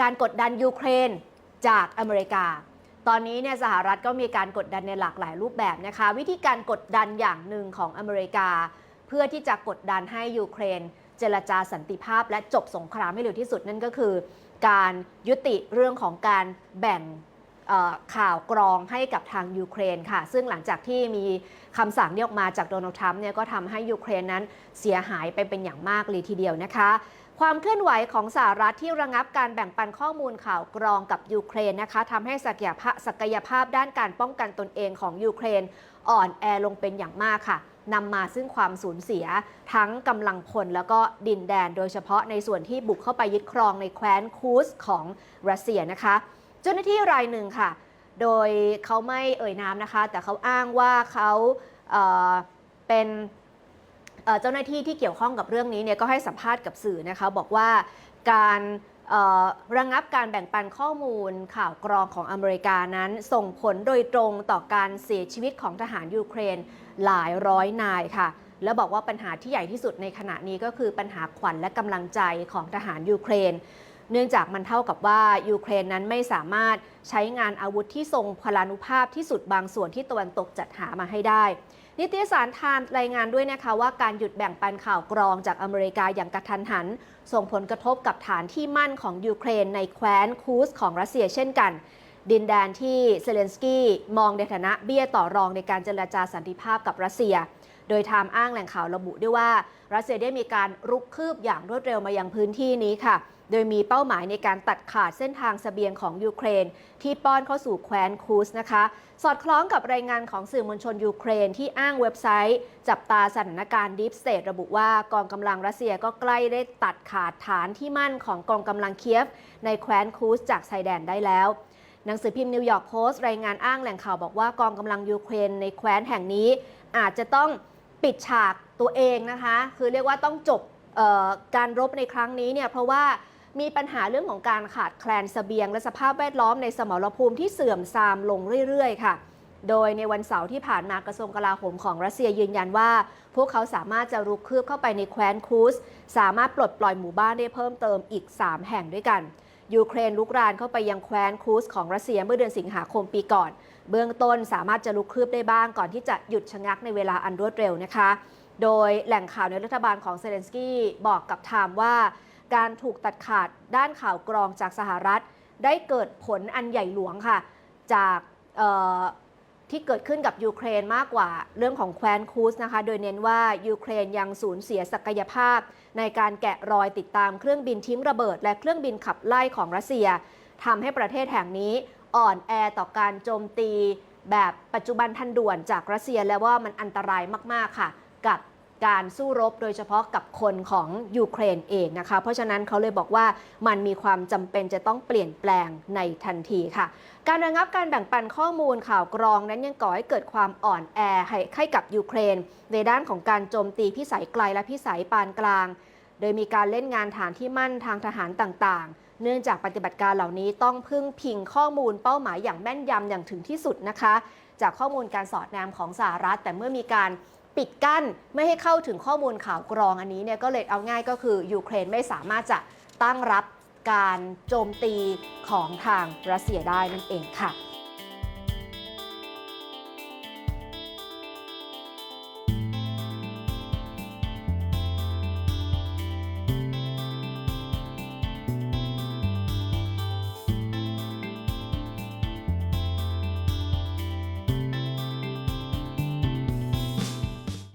การกดดันยูเครนจากอเมริกา ตอนนี้เนี่ยสหรัฐก็มีการกดดันในหลากหลายรูปแบบนะคะ วิธีการกดดันอย่างหนึ่งของอเมริกา เพื่อที่จะกดดันให้ยูเครน เจรจาสันติภาพ และจบสงครามให้เร็วที่สุดนั่นก็คือ การยุติเรื่องของการแบ่ง ข่าวกรองให้กับทางยูเครนค่ะ ซึ่งหลังจากที่มีคำสั่งนี้ออกมาจากโดนัลด์ทรัมป์เนี่ยก็ทำให้ยูเครนนั้นเสียหายไปเป็นอย่างมากเลยทีเดียวนะคะความเคลื่อนไหวของสหรัฐที่ระงับการแบ่งปันข้อมูลข่าวกรองกับยูเครนนะคะทำให้ศักยภาพศักยภาพด้านการป้องกันตนเองของยูเครน อ่อนแอลงเป็นอย่างมากค่ะนำมาซึ่งความสูญเสียทั้งกำลังพลแล้วก็ดินแดน โดยเฉพาะในส่วนที่บุกเข้าไปยึดครองในแคว้นคูสของรัสเซียนะคะ เจ้าหน้าที่รายหนึ่งค่ะ โดยเขาไม่เอ่ยนามนะคะ แต่เขาอ้างว่าเขาเเป็นเจ้าหน้าที่ที่เกี่ยวข้องกับเรื่องนี้เนี่ยก็ให้สัมภาษณ์กับสื่อนะคะ บอกว่าการระงับการแบ่งปันข้อมูลข่าวกรองของอเมริกานั้น ส่งผลโดยตรงต่อการเสียชีวิตของทหารยูเครนหลายร้อยนายค่ะ แล้วบอกว่าปัญหาที่ใหญ่ที่สุดในขณะนี้ก็คือปัญหาขวัญและกำลังใจของทหารยูเครน เนื่องจากมันเท่ากับว่ายูเครนนั้นไม่สามารถใช้งานอาวุธที่ทรงพลานุภาพที่สุดบางส่วนที่ตะวันตกจัดหามาให้ได้ นิตยสารไทม์รายงานด้วยนะคะว่าการหยุดแบ่งปันข่าวกรองจากอเมริกาอย่างกระทันหัน ส่งผลกระทบกับฐานที่มั่นของยูเครนในแคว้นคูสของรัสเซียเช่นกันดินแดนที่เซเลนสกี้มองในฐานะเบี้ยต่อรองในการเจรจาสันติภาพกับรัสเซีย โดยไทม์อ้างแหล่งข่าวระบุด้วยว่า รัสเซียได้มีการรุกคืบอย่างรวดเร็วมายังพื้นที่นี้ค่ะ โดยมีเป้าหมายในการตัดขาดเส้นทางเสบียงของยูเครน ที่ป้อนเข้าสู่แคว้นคูสนะคะ สอดคล้องกับรายงานของสื่อมวลชนยูเครนที่อ้างเว็บไซต์ จับตาสถานการณ์ดิฟสเตทระบุว่ากองกำลังรัสเซียก็ใกล้ได้ตัดขาดฐานที่มั่นของกองกำลังเคียฟ ในแคว้นคูสจากชายแดนได้แล้วหนังสือพิมพ์นิวยอร์กโพสต์รายงานอ้างแหล่งข่าวบอกว่ากองกำลังยูเครนในแคว้นแห่งนี้ อาจจะต้องปิดฉากตัวเองนะคะ คือเรียกว่าต้องจบการรบในครั้งนี้เนี่ยเพราะว่า มีปัญหาเรื่องของการขาดแคลนเสบียง และสภาพแวดล้อมในสมรภูมิที่เสื่อมทรามลงเรื่อยๆ ค่ะ โดยในวันเสาร์ที่ผ่านมากระทรวงกลาโหมของรัสเซียยืนยันว่า พวกเขาสามารถจะรุกคืบเข้าไปในแคว้นคูสสามารถปลดปล่อยหมู่บ้านได้เพิ่มเติมอีก 3 แห่งด้วยกันยูเครนลุกรานเข้าไปยังแคว้นคูสของรัสเซียเมื่อเดือนสิงหาคมปีก่อน เบื้องต้นสามารถจะลุกคืบได้บ้างก่อนที่จะหยุดชะงักในเวลาอันรวดเร็วนะคะ โดยแหล่งข่าวในรัฐบาลของเซเลนสกี้บอกกับไทม์ว่า การถูกตัดขาดด้านข่าวกรองจากสหรัฐ ได้เกิดผลอันใหญ่หลวงค่ะ จากที่เกิดขึ้นกับยูเครนมากกว่าเรื่องของแคว้นคูสนะคะ โดยเน้นว่ายูเครนยังสูญเสียศักยภาพ ในการแกะรอยติดตามเครื่องบินทิ้งระเบิด และเครื่องบินขับไล่ของรัสเซียทำให้ประเทศแห่งนี้อ่อนแอต่อการโจมตี แบบปัจจุบันทันด่วนจากรัสเซียและว่ามันอันตรายมาก ๆ ค่ะ กับ การสู้รบโดยเฉพาะกับคนของยูเครนเองนะคะ เพราะฉะนั้นเขาเลยบอกว่ามันมีความจำเป็นจะต้องเปลี่ยนแปลงในทันทีค่ะ การระงับการแบ่งปันข้อมูลข่าวกรองนั้นยังก่อให้เกิดความอ่อนแอให้ใหกับยูเครน ในด้านของการโจมตีพิสัยไกลและพิสัยปานกลาง โดยมีการเล่นงานฐานที่มั่นทางทหารต่างๆเนื่องจากปฏิบัติการเหล่านี้ต้องพึ่งพิงข้อมูลเป้าหมายอย่างแม่นยำอย่างถึงที่สุดนะคะ จากข้อมูลการสอดแนมของสหรัฐ แต่เมื่อมีการ ปิดกั้นไม่ให้เข้าถึงข้อมูลข่าวกรองอันนี้เนี่ยก็เลยเอาง่ายก็คือยูเครนไม่สามารถจะตั้งรับการโจมตีของทางรัสเซียได้นั่นเองค่ะ